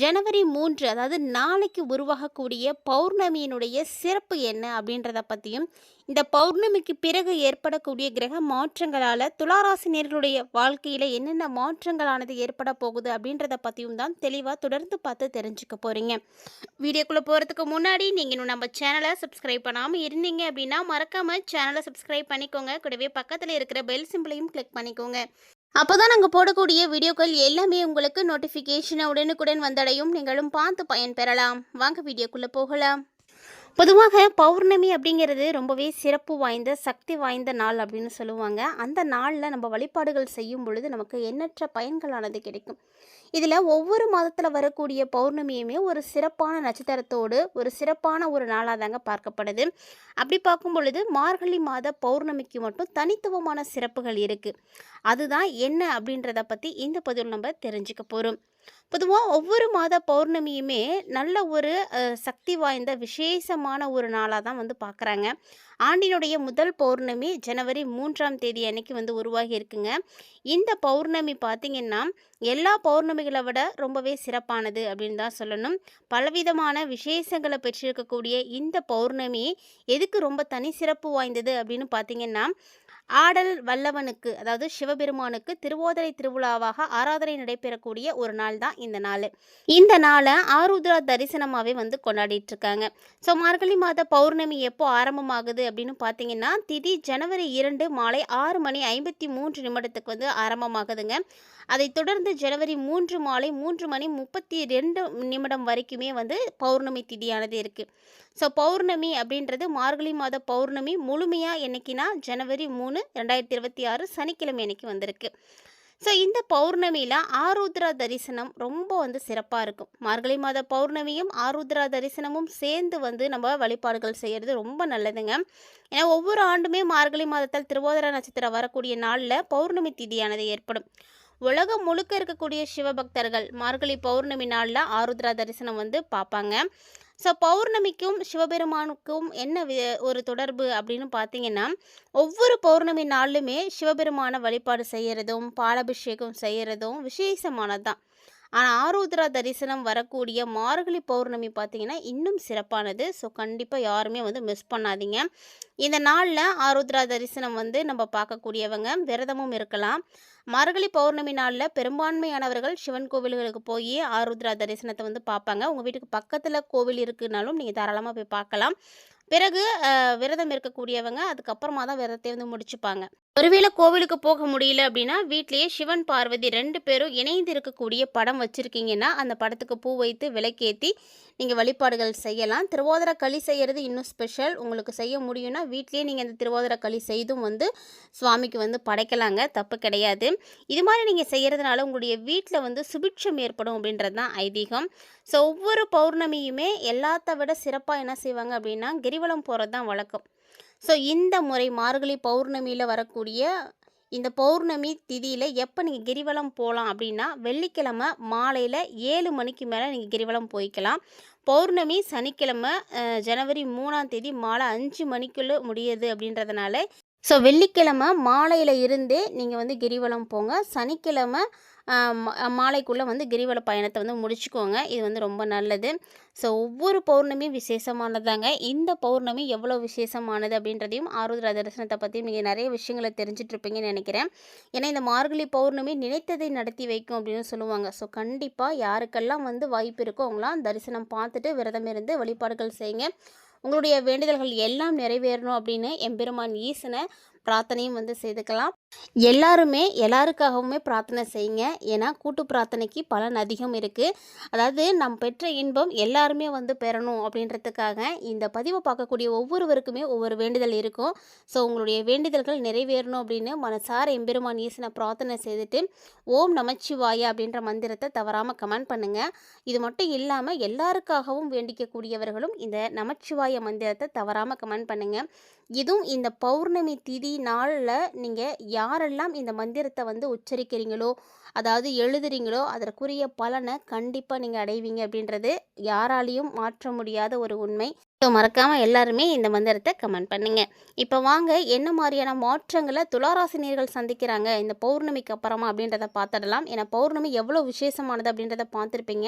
ஜனவரி மூன்று அதாவது நாளைக்கு உருவாகக்கூடிய பௌர்ணமியினுடைய சிறப்பு என்ன அப்படின்றத பற்றியும் இந்த பௌர்ணமிக்கு பிறகு ஏற்படக்கூடிய கிரக மாற்றங்களால் துளாராசினியர்களுடைய வாழ்க்கையில் என்னென்ன மாற்றங்களானது ஏற்பட போகுது அப்படின்றத பற்றியும் தான் தெளிவாக தொடர்ந்து பார்த்து தெரிஞ்சுக்க போகிறீங்க வீடியோக்குள்ளே போகிறதுக்கு முன்னாடி நீங்கள் இன்னும் நம்ம சேனலை சப்ஸ்கிரைப் பண்ணாமல் இருந்தீங்க அப்படின்னா மறக்காமல் சேனலை சப்ஸ்கிரைப் பண்ணிக்கோங்க. கூடவே பக்கத்தில் இருக்கிற பெல் சிம்பிளையும் கிளிக் பண்ணிக்கோங்க. அப்போ தான் நாங்கள் போடக்கூடிய வீடியோக்கள் எல்லாமே உங்களுக்கு நோட்டிஃபிகேஷனை உடனுக்குடன் வந்தடையும். நீங்களும் பார்த்து பயன்பெறலாம் வாங்க வீடியோக்குள்ளே போகலாம். பொதுவாக பௌர்ணமி அப்படிங்கிறது ரொம்பவே சிறப்பு வாய்ந்த சக்தி வாய்ந்த நாள் அப்படின்னு சொல்லுவாங்க. அந்த நாளில் நம்ம வழிபாடுகள் செய்யும் பொழுது நமக்கு எண்ணற்ற பயன்களானது கிடைக்கும். இதில் ஒவ்வொரு மாதத்தில் வரக்கூடிய பௌர்ணமியுமே ஒரு சிறப்பான நட்சத்திரத்தோடு ஒரு சிறப்பான ஒரு நாளாக தாங்க பார்க்கப்படுது. அப்படி பார்க்கும் பொழுது மார்கழி மாத பௌர்ணமிக்கு மட்டும் தனித்துவமான சிறப்புகள் இருக்குது அதுதான் என்ன அப்படின்றத பற்றி இந்த பதிவில் நம்ம தெரிஞ்சுக்க போகிறோம் பொதுவாக ஒவ்வொரு மாத பௌர்ணமியுமே நல்ல ஒரு சக்தி வாய்ந்த விசேஷமான ஒரு நாளாக தான் வந்து பார்க்குறாங்க ஆண்டினுடைய முதல் பௌர்ணமி ஜனவரி மூன்றாம் தேதி அன்னைக்கு வந்து உருவாகி இருக்குங்க. இந்த பௌர்ணமி பார்த்திங்கன்னா எல்லா பௌர்ணமிகளை விட ரொம்பவே சிறப்பானது அப்படின்னு தான் சொல்லணும். பலவிதமான விசேஷங்களை பெற்றிருக்கக்கூடிய இந்த பௌர்ணமி எதுக்கு ரொம்ப தனி சிறப்பு வாய்ந்தது அப்படின்னு பார்த்தீங்கன்னா ஆடல் வல்லவனுக்கு அதாவது சிவபெருமானுக்கு திருவோதரை திருவிழாவாக ஆராதனை நடைபெறக்கூடிய ஒரு நாள் தான் இந்த நாள். இந்த நாளை ஆருத்ரா தரிசனமாகவே வந்து கொண்டாடிட்டு இருக்காங்க ஸோ மார்கழி மாத பௌர்ணமி எப்போ ஆரம்பமாகுது அப்படின்னு பார்த்தீங்கன்னா திதி ஜனவரி இரண்டு மாலை ஆறு மணி ஐம்பத்தி மூன்று நிமிடத்துக்கு வந்து ஆரம்பமாகுதுங்க. அதைத் தொடர்ந்து ஜனவரி மூன்று மாலை மூன்று மணி முப்பத்தி ரெண்டு நிமிடம் வரைக்குமே வந்து பௌர்ணமி திதியானது இருக்குது ஸோ பௌர்ணமி அப்படின்றது மார்கழி மாத பௌர்ணமி முழுமையாக என்னைக்குன்னா ஜனவரி மூணு ரெண்டாயிரத்தி இருபத்தி ஆறு சனிக்கிழமை அன்னைக்கு வந்திருக்கு. ஸோ இந்த பௌர்ணமியில் ஆருத்ரா தரிசனம் ரொம்ப வந்து சிறப்பாக இருக்கும். மார்கழி மாத பௌர்ணமியும் ஆருத்ரா தரிசனமும் சேர்ந்து வந்து நம்ம வழிபாடுகள் செய்கிறது ரொம்ப நல்லதுங்க. ஏன்னா ஒவ்வொரு ஆண்டுமே மார்கழி மாதத்தில் திருவோதர நட்சத்திரம் வரக்கூடிய நாளில் பௌர்ணமி திதியானது ஏற்படும். உலகம் முழுக்க இருக்கக்கூடிய சிவபக்தர்கள் மார்கழி பௌர்ணமி நாளில் ஆருத்ரா தரிசனம் வந்து பார்ப்பாங்க ஸோ பௌர்ணமிக்கும் சிவபெருமானுக்கும் என்ன ஒரு தொடர்பு அப்படின்னு பார்த்தீங்கன்னா ஒவ்வொரு பௌர்ணமி நாளுமே சிவபெருமான வழிபாடு செய்கிறதும் பாலபிஷேகம் செய்கிறதும் விசேஷமானது தான் ஆனால் ஆருத்ரா தரிசனம் வரக்கூடிய மார்கழி பௌர்ணமி பார்த்தீங்கன்னா இன்னும் சிறப்பானது. ஸோ கண்டிப்பாக யாருமே வந்து மிஸ் பண்ணாதீங்க. இந்த நாளில் ஆருத்ரா தரிசனம் வந்து நம்ம பார்க்கக்கூடியவங்க விரதமும் இருக்கலாம். மார்கழி பௌர்ணமி நாளில் பெரும்பான்மையானவர்கள் சிவன் கோவில்களுக்கு போய் ஆருத்ரா தரிசனத்தை வந்து பார்ப்பாங்க. உங்கள் வீட்டுக்கு பக்கத்தில் கோவில் இருக்குனாலும் நீங்கள் தாராளமாக போய் பார்க்கலாம். பிறகு விரதம் இருக்கக்கூடியவங்க அதுக்கப்புறமா தான் விரதத்தை வந்து முடிச்சுப்பாங்க. ஒருவேளை கோவிலுக்கு போக முடியல அப்படின்னா வீட்லேயே சிவன் பார்வதி ரெண்டு பேரும் இணைந்து இருக்கக்கூடிய படம் வச்சுருக்கீங்கன்னா அந்த படத்துக்கு பூ வைத்து விளக்கேற்றி நீங்கள் வழிபாடுகள் செய்யலாம். திருவோதர களி செய்கிறது இன்னும் ஸ்பெஷல் உங்களுக்கு செய்ய முடியும்னா வீட்லேயே நீங்கள் அந்த திருவோதர களி செய்தும் வந்து சுவாமிக்கு வந்து படைக்கலாங்க. தப்பு கிடையாது. இது மாதிரி நீங்கள் செய்கிறதுனால உங்களுடைய வீட்டில் வந்து சுபிட்சம் ஏற்படும் அப்படின்றது தான் ஐதீகம். ஸோ ஒவ்வொரு பௌர்ணமியுமே எல்லாத்த விட சிறப்பாக என்ன செய்வாங்க அப்படின்னா கிரிவலம் போகிறது தான் வழக்கம். ஸோ இந்த முறை மார்கழி பௌர்ணமியில் வரக்கூடிய இந்த பௌர்ணமி திதியில் எப்போ நீங்கள் கிரிவலம் போகலாம் அப்படின்னா வெள்ளிக்கிழமை மாலையில் ஏழு மணிக்கு மேலே நீங்கள் கிரிவலம் போய்க்கலாம். பௌர்ணமி சனிக்கிழமை ஜனவரி மூணாம் தேதி மாலை அஞ்சு மணிக்குள்ளே முடியுது அப்படின்றதுனால ஸோ வெள்ளிக்கிழமை மாலையில் இருந்தே நீங்கள் வந்து கிரிவலம் போங்க. சனிக்கிழமை மாலைக்குள்ளே வந்து கிரிவல பயணத்தை வந்து முடிச்சுக்கோங்க. இது வந்து ரொம்ப நல்லது. ஸோ ஒவ்வொரு பௌர்ணமியும் விசேஷமானதாங்க. இந்த பௌர்ணமி எவ்வளோ விசேஷமானது அப்படின்றதையும் ஆருத்ரா தரிசனத்தை பற்றியும் நீங்கள் நிறைய விஷயங்களை தெரிஞ்சிட்டு இருப்பீங்கன்னு நினைக்கிறேன். ஏன்னா இந்த மார்கழி பௌர்ணமி நினைத்ததை நடத்தி வைக்கும் அப்படின்னு சொல்லுவாங்க. ஸோ கண்டிப்பாக யாருக்கெல்லாம் வந்து வாய்ப்பு இருக்கோ அவங்களாம் தரிசனம் பார்த்துட்டு விரதம் இருந்து வழிபாடுகள் செய்யுங்க. உங்களுடைய வேண்டுதல்கள் எல்லாம் நிறைவேறணும் அப்படின்னு எம்பெருமான் ஈசனை பிரார்த்தனையும் வந்து செய்துக்கலாம். எல்லாருமே எல்லாருக்காகவுமே பிரார்த்தனை செய்யுங்க. ஏன்னா கூட்டு பிரார்த்தனைக்கு பலன் அதிகம் இருக்குது அதாவது நாம் பெற்ற இன்பம் எல்லாருமே வந்து பெறணும் அப்படின்றதுக்காக இந்த பதிவை பார்க்கக்கூடிய ஒவ்வொருவருக்குமே ஒவ்வொரு வேண்டுதல் இருக்கும். ஸோ உங்களுடைய வேண்டுதல்கள் நிறைவேறணும் அப்படின்னு மனசார எம்பெருமான் ஈசனை பிரார்த்தனை செய்துட்டு ஓம் நமச்சிவாய அப்படின்ற மந்திரத்தை தவறாமல் கமெண்ட் பண்ணுங்கள் இது மட்டும் இல்லாமல் எல்லாருக்காகவும் வேண்டிக்கக்கூடியவர்களும் இந்த நமச்சிவாய மந்திரத்தை தவறாமல் கமெண்ட் பண்ணுங்கள் இதுவும் இந்த பௌர்ணமி திதி நாளில் நீங்கள் யாரெல்லாம் இந்த மந்திரத்தை வந்து உச்சரிக்கிறீங்களோ அதாவது எழுதுறீங்களோ அதற்குரிய பலனை கண்டிப்பாக நீங்கள் அடைவீங்க அப்படின்றது யாராலையும் மாற்ற முடியாத ஒரு உண்மை. ஸோ மறக்காமல் எல்லாருமே இந்த மந்திரத்தை கமெண்ட் பண்ணுங்கள் இப்போ வாங்க என்ன மாதிரியான மாற்றங்களை துளாராசினியர்கள் சந்திக்கிறாங்க? இந்த பௌர்ணமிக்கு அப்புறமா அப்படின்றத பார்த்துடலாம். ஏன்னா பௌர்ணமி எவ்வளோ விசேஷமானது அப்படின்றத பார்த்துருப்பீங்க.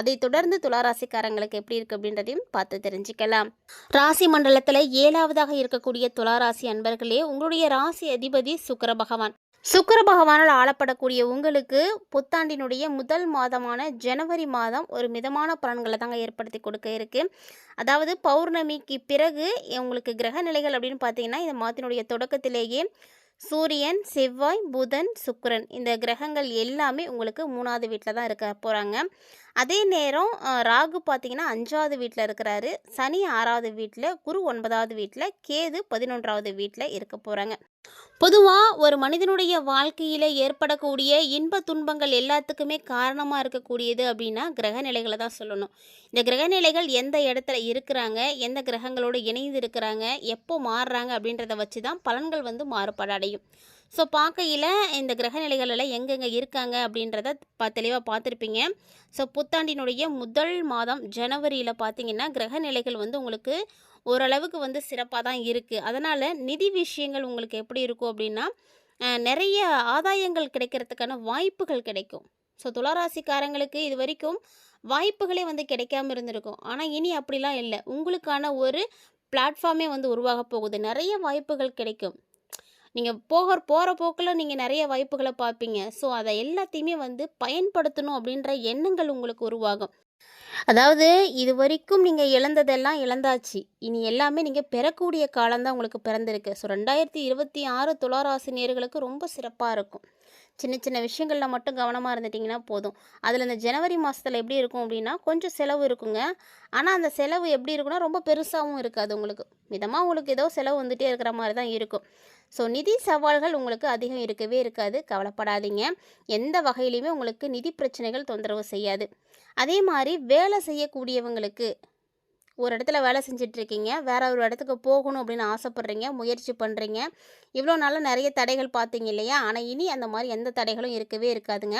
அதை தொடர்ந்து துளாராசிக்காரங்களுக்கு எப்படி இருக்குது அப்படின்றதையும் பார்த்து தெரிஞ்சுக்கலாம். ராசி மண்டலத்தில் ஏழாவதாக இருக்கக்கூடிய துளாராசி அன்பர்களே உங்களுடைய ராசி அதிபதி சுக்கர பகவான். சுக்கர பகவானால் ஆளப்படக்கூடிய உங்களுக்கு புத்தாண்டினுடைய முதல் மாதமான ஜனவரி மாதம் ஒரு மிதமான பலன்களை தாங்க ஏற்படுத்தி கொடுக்க இருக்குது அதாவது பௌர்ணமிக்கு பிறகு உங்களுக்கு கிரக நிலைகள் அப்படின்னு பார்த்தீங்கன்னா இந்த மாதத்தினுடைய தொடக்கத்திலேயே சூரியன் செவ்வாய் புதன் சுக்கிரன் இந்த கிரகங்கள் எல்லாமே உங்களுக்கு மூணாவது வீட்டில் தான் இருக்க போகிறாங்க அதே நேரம் ராகு பார்த்தீங்கன்னா அஞ்சாவது வீட்டில் இருக்கிறாரு. சனி ஆறாவது வீட்டில் குரு ஒன்பதாவது வீட்டில் கேது பதினொன்றாவது வீட்டில் இருக்க போகிறாங்க பொதுவாக ஒரு மனிதனுடைய வாழ்க்கையில் ஏற்படக்கூடிய இன்ப துன்பங்கள் எல்லாத்துக்குமே காரணமாக இருக்கக்கூடியது அப்படின்னா கிரக நிலைகளை தான் சொல்லணும். இந்த கிரகநிலைகள் எந்த இடத்துல இருக்கிறாங்க எந்த கிரகங்களோடு இணைந்து இருக்கிறாங்க எப்போ மாறுறாங்க அப்படின்றத வச்சு தான் பலன்கள் வந்து மாறுபாடு அடையும். ஸோ பார்க்கையில் இந்த கிரக எல்லாம் எங்கெங்கே இருக்காங்க அப்படின்றத பா தெளிவாக பார்த்துருப்பீங்க. ஸோ புத்தாண்டினுடைய முதல் மாதம் ஜனவரியில் பார்த்தீங்கன்னா கிரகநிலைகள் வந்து உங்களுக்கு ஓரளவுக்கு வந்து சிறப்பாக தான் இருக்குது அதனால் நிதி விஷயங்கள் உங்களுக்கு எப்படி இருக்கும் அப்படின்னா நிறைய ஆதாயங்கள் கிடைக்கிறதுக்கான வாய்ப்புகள் கிடைக்கும். ஸோ துளாராசிக்காரங்களுக்கு இது வரைக்கும் வாய்ப்புகளே வந்து கிடைக்காம இருந்திருக்கும். ஆனால் இனி அப்படிலாம் இல்லை. உங்களுக்கான ஒரு பிளாட்ஃபார்மே வந்து உருவாக போகுது. நிறைய வாய்ப்புகள் கிடைக்கும். நீங்கள் போகிற போகிற போக்கில் நீங்கள் நிறைய வாய்ப்புகளை பார்ப்பீங்க. ஸோ அதை எல்லாத்தையுமே வந்து பயன்படுத்தணும் அப்படின்ற எண்ணங்கள் உங்களுக்கு உருவாகும். அதாவது இது வரைக்கும் நீங்கள் இழந்ததெல்லாம் இழந்தாச்சு. இனி எல்லாமே நீங்கள் பெறக்கூடிய காலம்தான் உங்களுக்கு பிறந்திருக்கு. ஸோ ரெண்டாயிரத்தி இருபத்தி ஆறு துளாராசினியர்களுக்கு ரொம்ப சிறப்பாக இருக்கும். சின்ன சின்ன விஷயங்களில் மட்டும் கவனமாக இருந்துட்டிங்கன்னா போதும். அதில் இந்த ஜனவரி மாதத்தில் எப்படி இருக்கும் அப்படின்னா கொஞ்சம் செலவு இருக்குங்க. ஆனால் அந்த செலவு எப்படி இருக்குன்னா ரொம்ப பெருசாகவும் இருக்காது உங்களுக்கு. மிதமாக உங்களுக்கு ஏதோ செலவு வந்துகிட்டே இருக்கிற மாதிரி தான் இருக்கும். ஸோ நிதி சவால்கள் உங்களுக்கு அதிகம் இருக்கவே இருக்காது. கவலைப்படாதீங்க. எந்த வகையிலையுமே உங்களுக்கு நிதி பிரச்சனைகள் தொந்தரவு செய்யாது. அதே மாதிரி வேலை செய்யக்கூடியவங்களுக்கு ஒரு இடத்துல வேலை செஞ்சுட்டு இருக்கீங்க வேற ஒரு இடத்துக்கு போகணும் அப்படின்னு ஆசைப்பட்றீங்க முயற்சி பண்ணுறீங்க இவ்வளோ நாளாக நிறைய தடைகள் பார்த்தீங்க இல்லையா? ஆனால் இனி அந்த மாதிரி எந்த தடைகளும் இருக்கவே இருக்காதுங்க.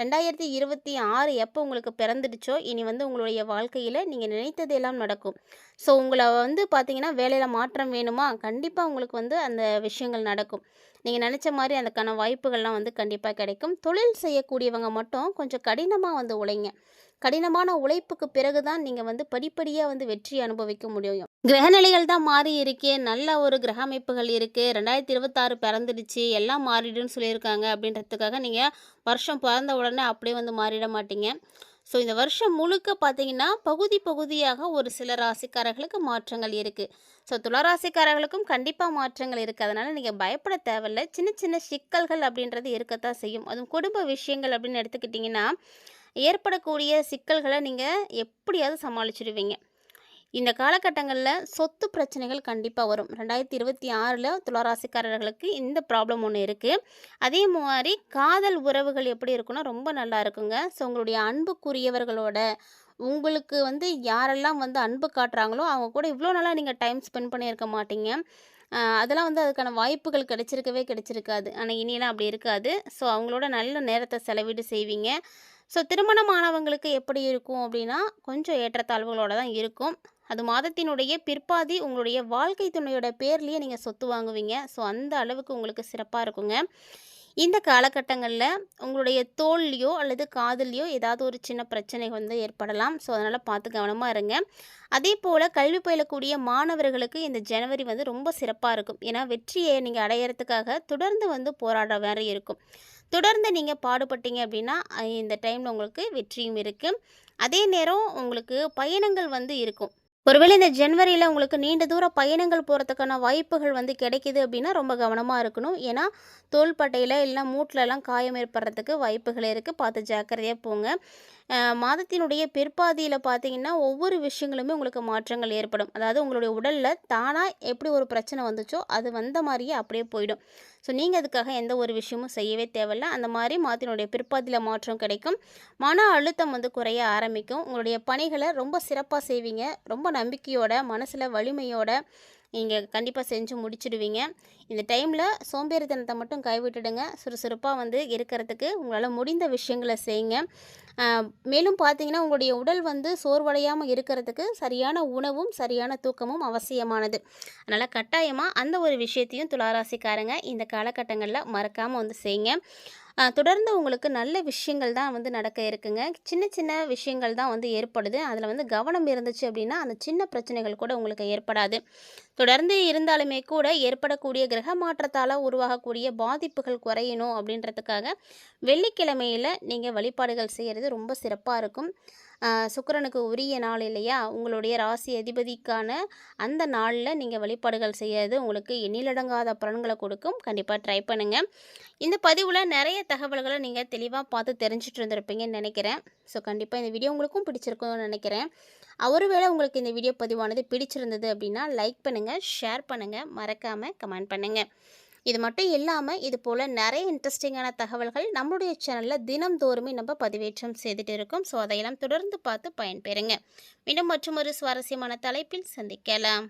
ரெண்டாயிரத்தி இருபத்தி ஆறு எப்போ உங்களுக்கு பிறந்துடுச்சோ இனி வந்து உங்களுடைய வாழ்க்கையில் நீங்கள் நினைத்தது எல்லாம் நடக்கும். ஸோ உங்களை வந்து பார்த்தீங்கன்னா வேலையில் மாற்றம் வேணுமா? கண்டிப்பாக உங்களுக்கு வந்து அந்த விஷயங்கள் நடக்கும். நீங்கள் நினச்ச மாதிரி அதுக்கான வாய்ப்புகள்லாம் வந்து கண்டிப்பாக கிடைக்கும். தொழில் செய்யக்கூடியவங்க மட்டும் கொஞ்சம் கடினமாக வந்து உழைங்க. கடினமான உழைப்புக்கு பிறகு தான் நீங்கள் வந்து படிப்படியாக வந்து வெற்றி அனுபவிக்க முடியும். கிரகநிலைகள் தான் மாறி இருக்கே நல்ல ஒரு கிரக அமைப்புகள் இருக்குது ரெண்டாயிரத்தி இருபத்தாறு பிறந்துடுச்சு எல்லாம் மாறிடுன்னு சொல்லியிருக்காங்க அப்படின்றதுக்காக நீங்கள் வருஷம் பிறந்த உடனே அப்படியே வந்து மாறிட மாட்டீங்க. ஸோ இந்த வருஷம் முழுக்க பார்த்தீங்கன்னா பகுதி பகுதியாக ஒரு சில ராசிக்காரர்களுக்கு மாற்றங்கள் இருக்குது ஸோ துளராசிக்காரர்களுக்கும் கண்டிப்பாக மாற்றங்கள் இருக்குது அதனால் நீங்கள் பயப்பட தேவையில்ல. சின்ன சின்ன சிக்கல்கள் அப்படின்றது இருக்கத்தான் செய்யும். அதுவும் குடும்ப விஷயங்கள் அப்படின்னு எடுத்துக்கிட்டிங்கன்னா ஏற்படக்கூடிய சிக்கல்களை நீங்கள் எப்படியாவது சமாளிச்சிடுவீங்க. இந்த காலகட்டங்களில் சொத்து பிரச்சனைகள் கண்டிப்பாக வரும். ரெண்டாயிரத்தி இருபத்தி ஆறில் துளாராசிக்காரர்களுக்கு இந்த ப்ராப்ளம் ஒன்று இருக்குது அதே மாதிரி காதல் உறவுகள் எப்படி இருக்குன்னா ரொம்ப நல்லா இருக்குங்க. ஸோ உங்களுடைய அன்புக்குரியவர்களோட உங்களுக்கு வந்து யாரெல்லாம் வந்து அன்பு காட்டுறாங்களோ அவங்க கூட இவ்வளோ நாளாக நீங்கள் டைம் ஸ்பெண்ட் பண்ணியிருக்க மாட்டீங்க. அதெல்லாம் வந்து அதுக்கான வாய்ப்புகள் கிடைச்சிருக்கவே கிடைச்சிருக்காது. ஆனால் இனியெல்லாம் அப்படி இருக்காது. ஸோ அவங்களோட நல்ல நேரத்தை செலவிடு செய்வீங்க. ஸோ திருமணமானவங்களுக்கு எப்படி இருக்கும் அப்படின்னா கொஞ்சம் ஏற்றத்தாழ்வுகளோடு தான் இருக்கும். அது மாதத்தினுடைய பிற்பாதி உங்களுடைய வாழ்க்கை துணையோட பேர்லேயே நீங்கள் சொத்து வாங்குவீங்க. ஸோ அந்த அளவுக்கு உங்களுக்கு சிறப்பாக இருக்குங்க. இந்த காலகட்டங்களில் உங்களுடைய தோல்லையோ அல்லது காதல்லையோ ஏதாவது ஒரு சின்ன பிரச்சனை வந்து ஏற்படலாம். ஸோ அதனால் பார்த்து கவனமாக இருங்க. அதே போல் கல்வி பயிலக்கூடிய மாணவர்களுக்கு இந்த ஜனவரி வந்து ரொம்ப சிறப்பாக இருக்கும். ஏன்னா வெற்றியை நீங்கள் அடையிறதுக்காக தொடர்ந்து வந்து போராடுற வேறு இருக்கும். தொடர்ந்து நீங்கள் பாடுபட்டீங்க அப்படின்னா இந்த டைமில் உங்களுக்கு வெற்றியும் இருக்குது அதே நேரம் உங்களுக்கு பயணங்கள் வந்து இருக்கும். ஒருவேளை இந்த ஜனவரியில் உங்களுக்கு நீண்ட தூர பயணங்கள் போகிறதுக்கான வாய்ப்புகள் வந்து கிடைக்குது அப்படின்னா ரொம்ப கவனமாக இருக்கணும். ஏன்னா தோள்பட்டையில் இல்லைனா மூட்டிலலாம் காயம் ஏற்படுறதுக்கு வாய்ப்புகள் இருக்குது பார்த்து ஜாக்கிரதையாக போங்க. மாதத்தினுடைய பிற்பாதியில் பார்த்தீங்கன்னா ஒவ்வொரு விஷயங்களுமே உங்களுக்கு மாற்றங்கள் ஏற்படும். அதாவது உங்களுடைய உடலில் தானாக எப்படி ஒரு பிரச்சனை வந்துச்சோ அது வந்த மாதிரியே அப்படியே போயிடும். ஸோ நீங்கள் அதுக்காக எந்த ஒரு விஷயமும் செய்யவே தேவையில்ல. அந்த மாதிரி மாற்றினுடைய பிற்பாதியில் மாற்றம் கிடைக்கும். மன அழுத்தம் வந்து குறைய ஆரம்பிக்கும். உங்களுடைய பணிகளை ரொம்ப சிறப்பாக செய்வீங்க. ரொம்ப நம்பிக்கையோட மனசில் வலிமையோட நீங்கள் கண்டிப்பாக செஞ்சு முடிச்சிடுவீங்க. இந்த டைமில் சோம்பேறித்தனத்தை மட்டும் கைவிட்டுடுங்க. சுறுசுறுப்பாக வந்து இருக்கிறதுக்கு உங்களால் முடிந்த விஷயங்களை செய்யுங்க. மேலும் பார்த்தீங்கன்னா உங்களுடைய உடல் வந்து சோர்வடையாமல் இருக்கிறதுக்கு சரியான உணவும் சரியான தூக்கமும் அவசியமானது. அதனால் கட்டாயமாக அந்த ஒரு விஷயத்தையும் துளாராசிக்காரங்க இந்த காலகட்டங்களில் மறக்காமல் வந்து செய்யுங்க. தொடர்ந்து உங்களுக்கு நல்ல விஷயங்கள் தான் வந்து நடக்க இருக்குங்க. சின்ன சின்ன விஷயங்கள் தான் வந்து ஏற்படுது. அதில் வந்து கவனம் இருந்துச்சு அப்படின்னா அந்த சின்ன பிரச்சனைகள் கூட உங்களுக்கு ஏற்படாது. தொடர்ந்து இருந்தாலுமே கூட ஏற்படக்கூடிய கிரக மாற்றத்தால் உருவாகக்கூடிய பாதிப்புகள் குறையணும் அப்படின்றதுக்காக வெள்ளிக்கிழமையில் நீங்கள் வழிபாடுகள் செய்கிறது ரொம்ப சிறப்பாக இருக்கும். சுக்கிரனுக்கு உரிய நாள் இல்லையா? உங்களுடைய ராசி அதிபதிக்கான அந்த நாளில் நீங்கள் வழிபாடுகள் செய்யறது உங்களுக்கு எண்ணிலடங்காத பலன்களை கொடுக்கும். கண்டிப்பாக ட்ரை பண்ணுங்கள் இந்த பதிவில் நிறைய தகவல்களை நீங்கள் தெளிவாக பார்த்து தெரிஞ்சுட்டு இருந்திருப்பீங்கன்னு நினைக்கிறேன். ஸோ கண்டிப்பாக இந்த வீடியோ உங்களுக்கும் பிடிச்சிருக்கும்னு நினைக்கிறேன். ஒருவேளை உங்களுக்கு இந்த வீடியோ பதிவானது பிடிச்சிருந்தது அப்படின்னா லைக் பண்ணுங்கள் ஷேர் பண்ணுங்கள் மறக்காமல் கமெண்ட் பண்ணுங்கள் இது மட்டும் இல்லாமல் இது போல் நிறைய இன்ட்ரெஸ்டிங்கான தகவல்கள் நம்மளுடைய சேனலில் தினம்தோறுமே நம்ம பதிவேற்றம் செய்துட்டு இருக்கோம். ஸோ அதையெல்லாம் தொடர்ந்து பார்த்து பயன்பெறுங்க. மீண்டும் மற்றும் ஒரு சுவாரஸ்யமான தலைப்பில் சந்திக்கலாம்.